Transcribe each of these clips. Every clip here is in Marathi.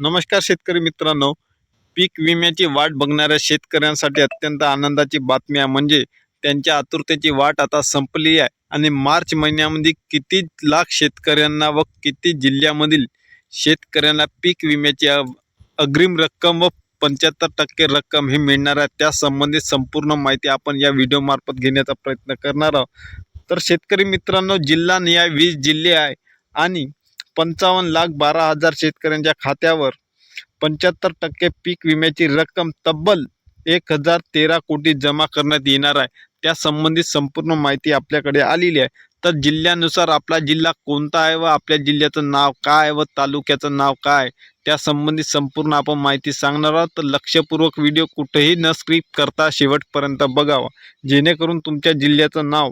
नमस्कार शेतकरी मित्रांनो. पीक विम्याची वाट बघणाऱ्या शेतकऱ्यांसाठी अत्यंत आनंदाची बातमी आहे. म्हणजे त्यांच्या आतुरतेची वाट आता संपली आहे. आणि मार्च महिन्यामध्ये किती लाख शेतकऱ्यांना व किती जिल्ह्यामधील शेतकऱ्यांना पीक विम्याची अ- अग्रिम रक्कम व पंच्याहत्तर टक्के रक्कम ही मिळणार आहे. त्यासंबंधित संपूर्ण माहिती आपण या व्हिडिओमार्फत घेण्याचा प्रयत्न करणार आहोत. तर शेतकरी मित्रांनो जिल्हा निहाय वीस जिल्हे आहे. आणि पंचावन्न लाख बारा हजार शेतकऱ्यांच्या खात्यावर पंच्याहत्तर टक्के पीक विम्याची रक्कम तब्बल एक हजार तेरा कोटी जमा करण्यात येणार आहे. त्या संबंधित संपूर्ण माहिती आपल्याकडे आलेली आहे. तर जिल्ह्यानुसार आपला जिल्हा कोणता आहे व आपल्या जिल्ह्याचं नाव काय आहे व तालुक्याचं नाव काय त्या संबंधित संपूर्ण आपण माहिती सांगणार आहोत. तर लक्षपूर्वक व्हिडिओ कुठेही न स्क्रिप्ट करता शेवटपर्यंत बघावा. जेणेकरून तुमच्या जिल्ह्याचं नाव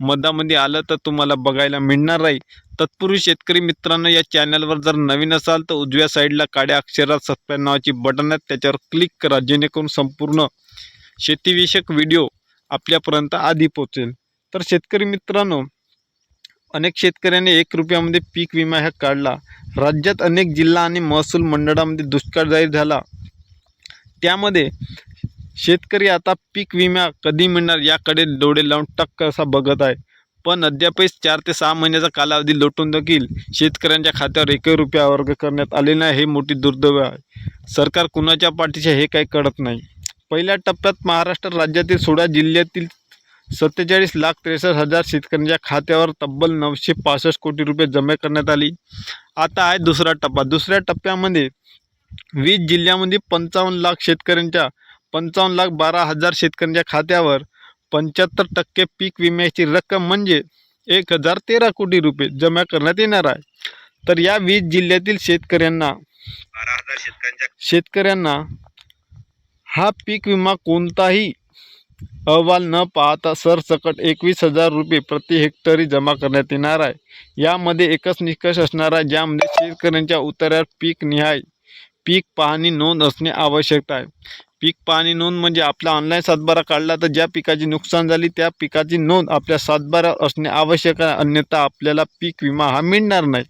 मधामध्ये आलं तर तुम्हाला बघायला मिळणार नाही तत्पूर्वी शेतकरी मित्रांनो या चॅनलवर जर नवीन असाल तर उजव्या साईडला काड्या अक्षरात सबस्क्राईब नावाची बटन आहेत त्याच्यावर क्लिक करा जेणेकरून संपूर्ण शेतीविषयक व्हिडिओ आपल्यापर्यंत आधी पोहोचेल. तर शेतकरी मित्रांनो अनेक शेतकऱ्यांनी एक रुपयामध्ये पीक विमा हा काढला. राज्यात अनेक जिल्हा आणि महसूल मंडळामध्ये दुष्काळ जाहीर झाला. त्यामध्ये शेतकरी आता पीक विमा कधी मिळणार याकडे डोळे लावून टक्क असा बघत आहे. पण अद्यापही चार ते सहा महिन्याचा कालावधी लोटून देखील शेतकऱ्यांच्या खात्यावर एकही रुपया वर्ग करण्यात आले नाही हे मोठी दुर्दैव आहे. सरकार कुणाच्या पाठीचे हे काही कळत नाही. पहिल्या टप्प्यात महाराष्ट्र राज्यातील सोळा जिल्ह्यातील सत्तेचाळीस लाख त्रेसष्ट हजार शेतकऱ्यांच्या खात्यावर तब्बल नऊशे पासष्ट कोटी रुपये जमा करण्यात आली. आता आहे दुसरा टप्पा. दुसऱ्या टप्प्यामध्ये वीस जिल्ह्यामध्ये पंचावन्न लाख शेतकऱ्यांच्या पंचावन्न लाख बारा हजार शेतकऱ्यांच्या खात्यावर पंच्याहत्तर टक्के पीक विम्याची रक्कम म्हणजे एक हजार तेरा कोटी रुपये जमा करण्यात येणार आहे. तर या वीस जिल्ह्यातील शेतकऱ्यांना बारा हजार शेतकऱ्यांच्या शेतकऱ्यांना हा पीक विमा कोणताही अहवाल न पाहता सरसकट एकवीस हजार रुपये प्रति हेक्टरी जमा करण्यात येणार आहे. यामध्ये एकच निकष असणार आहे ज्यामध्ये शेतकऱ्यांच्या उतार्यात पीक निहाय पीक पाहणी नोंद असणे आवश्यक आहे. पीक पाहणी नोंद म्हणजे आपला ऑनलाईन सातबारा काढला तर ज्या पिकाची नुकसान झाली त्या पिकाची नोंद आपल्या सातबारा असणे आवश्यक आहे. अन्यथा आपल्याला पीक विमा हा मिळणार नाही.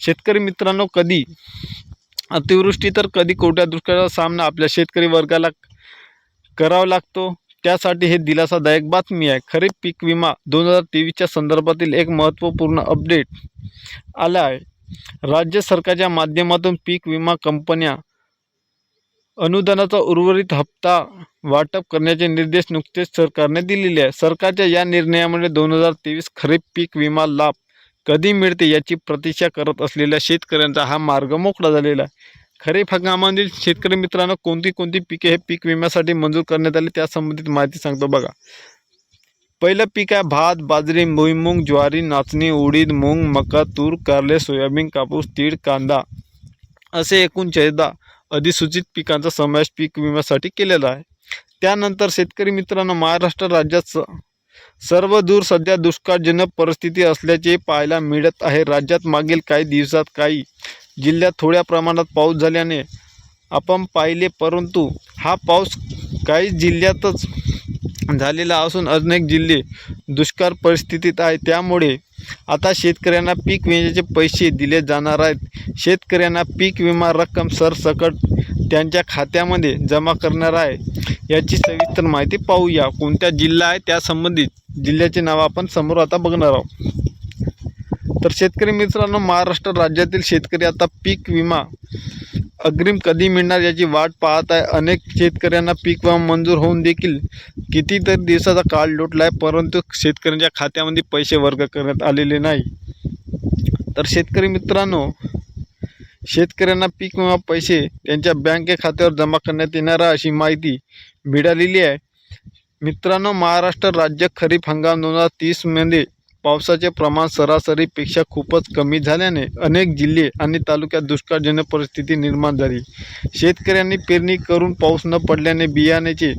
शेतकरी मित्रांनो कधी अतिवृष्टी तर कधी कोट्या दुष्काळाचा सामना आपल्या शेतकरी वर्गाला करावा लागतो. त्यासाठी हे दिलासादायक बातमी आहे. खरीप पीक विमा दोन हजार तेवीसच्या संदर्भातील एक महत्त्वपूर्ण अपडेट आला आहे. राज्य सरकारच्या माध्यमातून पीक विमा कंपन्या अनुदानाचा उर्वरित हप्ता वाटप करण्याचे निर्देश नुकतेच सरकारने दिलेले आहे सरकारच्या या निर्णयामुळे दोन हजार तेवीस खरीप पीक विमा लाभ कधी मिळते याची प्रतीक्षा करत असलेल्या शेतकऱ्यांचा हा मार्ग मोकळा झालेला आहे. खरीप हंगामातील शेतकरी मित्रांनो कोणती कोणती पिके हे पीक विम्यासाठी मंजूर करण्यात आली त्या संबंधित माहिती सांगतो बघा. पहिलं पीक आहे भात बाजरी भुईमूग ज्वारी नाचणी उडीद मूग मका तूर कारले सोयाबीन कापूस तीळ कांदा असे एकूण चौदा अधिसूचित पिकांचा समावेश पीक विम्यासाठी केलेला आहे. त्यानंतर शेतकरी मित्रांनो महाराष्ट्र राज्यात स सर्व दूर सध्या दुष्काळजनक परिस्थिती असल्याचे पाहायला मिळत आहे. राज्यात मागील काही दिवसात काही जिल्ह्यात थोड्या प्रमाणात पाऊस झाल्याने आपण पाहिले परंतु हा पाऊस काही जिल्ह्यातच झालेला असून अनेक जिल्हे दुष्काळ परिस्थितीत आहे त्यामुळे आता शेतकऱ्यांना पीक विम्याचे पैसे दिले जाणार आहेत. शेतकऱ्यांना पीक विमा रक्कम सरसकट त्यांच्या खात्यामध्ये जमा करणार आहे. याची सविस्तर माहिती पाहूया. कोणत्या जिल्हा आहे त्यासंबंधित जिल्ह्याचे नाव आपण समोर आता बघणार आहोत. तर शेतकरी मित्रांनो महाराष्ट्र राज्यातील शेतकरी आता पीक विमा अग्रिम कधी मिळणार याची वाट पाहत आहे अनेक शेतकऱ्यांना पीक विमा मंजूर होऊन देखील कितीतरी दिवसाचा काळ लोटला आहे परंतु शेतकऱ्यांच्या खात्यामध्ये पैसे वर्ग करण्यात आलेले नाही. तर शेतकरी मित्रांनो शेतकऱ्यांना पीक विमा पैसे त्यांच्या बँके खात्यावर जमा करण्यात येणार आहे अशी माहिती मिळालेली आहे. मित्रांनो महाराष्ट्र राज्य खरीप हंगाम दोन हजार तीसमध्ये पावसाचे प्रमाण सरासरीपेक्षा खूपच कमी झाल्याने अनेक जिल्हे आणि तालुक्यात दुष्काळजन्य परिस्थिती निर्माण झाली. शेतकऱ्यांनी पेरणी करून पाऊस न पडल्याने बियाण्याचे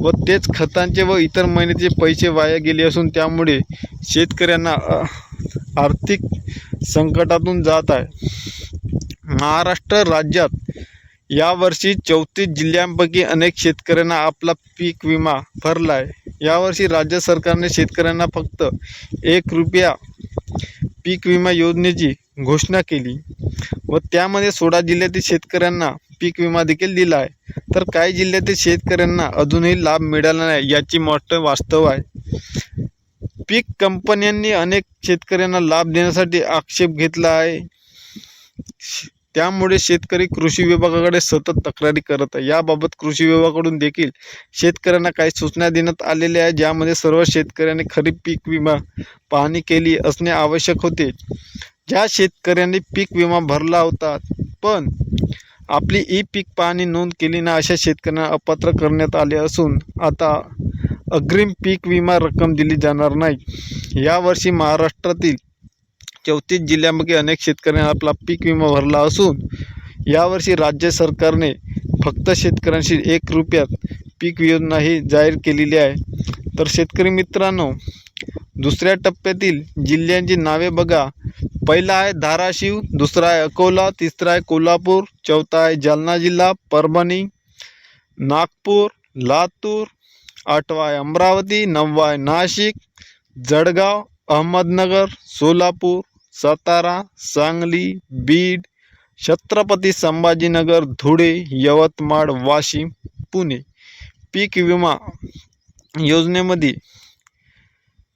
व तेच खतांचे व इतर महिन्याचे पैसे वाया गेले असून त्यामुळे शेतकऱ्यांना आर्थिक संकटातून जात आहे. महाराष्ट्र राज्यात यावर्षी चौतीस जिल्ह्यांपैकी अनेक शेतकऱ्यांना आपला पीक विमा भरला आहे यावर्षी राज्य सरकारने शेतकऱ्यांना फक्त एक रुपया पीक विमा योजनेची घोषणा केली व त्यामध्ये सोळा जिल्ह्यातील शेतकऱ्यांना पीक विमा देखील दिला आहे. तर काही जिल्ह्यातील शेतकऱ्यांना अजूनही लाभ मिळाला नाही याची मोठं वास्तव आहे. पीक कंपन्यांनी अनेक शेतकऱ्यांना लाभ देण्यासाठी आक्षेप घेतला आहे. त्यामुळे शेतकरी कृषी विभागाकडे सतत तक्रारी करत आहे. याबाबत कृषी विभागाकडून देखील शेतकऱ्यांना काही सूचना देण्यात आलेल्या आहे ज्यामध्ये सर्व शेतकऱ्यांनी खरीप पीक विमा पाहणी केली असणे आवश्यक होते. ज्या शेतकऱ्यांनी पीक विमा भरला होता पण आपली ई पीक पाहणी नोंद केली ना अशा शेतकऱ्यांना अपात्र करण्यात आले असून आता अग्रिम पीक विमा रक्कम दिली जाणार नाही. यावर्षी महाराष्ट्रातील चौतीस जिल्ह्यामध्ये अनेक शेतकऱ्यांनी आपला पीक विमा भरला असून यावर्षी राज्य सरकारने फक्त शेतकऱ्यांशी एक रुपयात पीक योजना ही जाहीर केलेली आहे. तर शेतकरी मित्रांनो दुसऱ्या टप्प्यातील जिल्ह्यांची नावे बघा. पहिला आहे धाराशिव दुसरा आहे अकोला तिसरा आहे कोल्हापूर चौथा आहे जालना जिल्हा परभणी नागपूर लातूर आठवा आहे अमरावती नववा आहे नाशिक जळगाव अहमदनगर सोलापूर सातारा सांगली बीड छत्रपती संभाजीनगर धुळे यवतमाळ वाशिम पुणे. पीक विमा योजनेमध्ये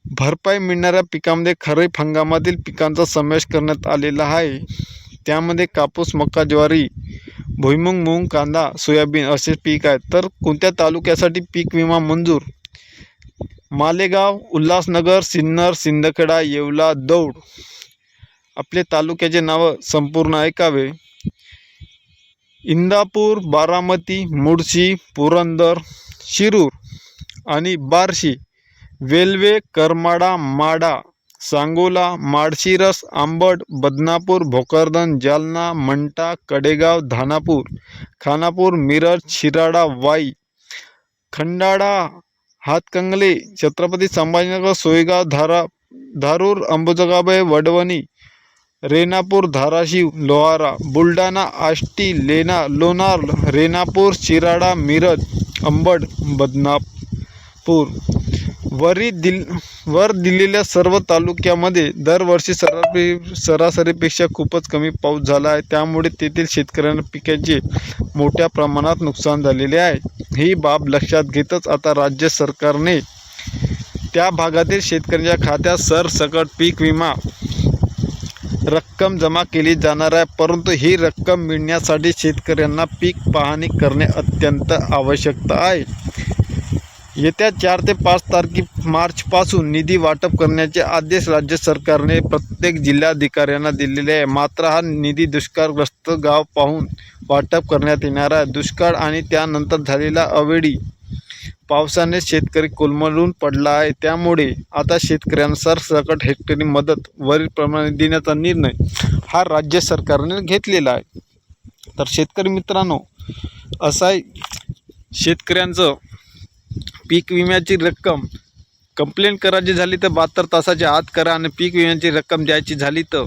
भरपाई मिळणाऱ्या पिकामध्ये खरीप हंगामातील पिकांचा समावेश करण्यात आलेला आहे. त्यामध्ये कापूस मका ज्वारी भुईमुंग मूग कांदा सोयाबीन असे पीक आहेत. तर कोणत्या तालुक्यासाठी पीक विमा मंजूर? मालेगाव उल्हासनगर सिन्नर सिंदखेडा येवला दौड. आपले तालुक्याचे नावं संपूर्ण ऐकावे. इंदापूर बारामती मुळशी पुरंदर शिरूर आणि बार्शी वेल्वे करमाडा माडा सांगोला माळशिरस आंबट बदनापूर भोकरदन जालना मंटा कडेगाव धानापूर खानापूर मिरज शिराडा वाई खंडाळा हातकंगले छत्रपती संभाजीनगर सोयगाव धारा धारूर अंबुजगाबाई वडवणी रेणापूर धाराशिव लोहारा बुलढाणा आष्टी लेना लोणार रेणापूर शिराडा मिरज अंबड बदनापूर. वरी दिल वर दिलेल्या सर्व तालुक्यामध्ये दरवर्षी सरासरी सरासरीपेक्षा खूपच कमी पाऊस झाला आहे. त्यामुळे तेथील शेतकऱ्यांना पिकाचे मोठ्या प्रमाणात नुकसान झालेले आहे. ही बाब लक्षात घेतच आता राज्य सरकारने त्या भागातील शेतकऱ्यांच्या खात्यात सरसकट पीक विमा रक्कम जमा केली जाणार आहे परंतु ही रक्कम मिळण्यासाठी शेतकऱ्यांना पीक पाहणी करणे अत्यंत आवश्यकता आहे. येत्या चार ते पाच तारखे मार्चपासून निधी वाटप करण्याचे आदेश राज्य सरकारने प्रत्येक जिल्हाधिकाऱ्यांना दिलेले आहे. मात्र हा निधी दुष्काळग्रस्त गाव पाहून वाटप करण्यात येणार आहे. दुष्काळ आणि त्यानंतर झालेला अवेळी पावसाने शेतकरी कोलमडून पडला आहे. त्यामुळे आता शेतकऱ्यांना सरसकट हेक्टरी मदत वरीलप्रमाणे देण्याचा निर्णय हा राज्य सरकारने घेतलेला आहे. तर शेतकरी मित्रांनो असा शेतकऱ्यांचं पीक विम्याची रक्कम कंप्लेंट करायची झाली तर बहात्तर तासाच्या आत करा आणि पीक विम्याची रक्कम द्यायची झाली तर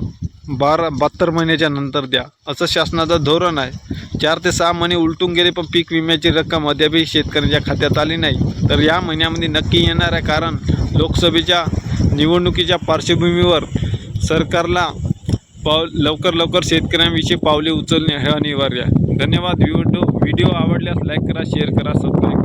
बारा बहात्तर महिन्याच्या नंतर द्या. असं शासनाचं धोरण आहे. चार ते सहा महिने उलटून गेले पण पीक विम्याची रक्कम अद्यापही शेतकऱ्यांच्या खात्यात आली नाही. तर या महिन्यामध्ये नक्की येणार आहे कारण लोकसभेच्या निवडणुकीच्या पार्श्वभूमीवर सरकारला पाव लवकर लवकर शेतकऱ्यांविषयी पावले उचलणे हे अनिवार्य आहे. धन्यवाद व्हिडिओ व्हिडिओ आवडल्यास लाईक करा शेअर करा सबस्क्राईब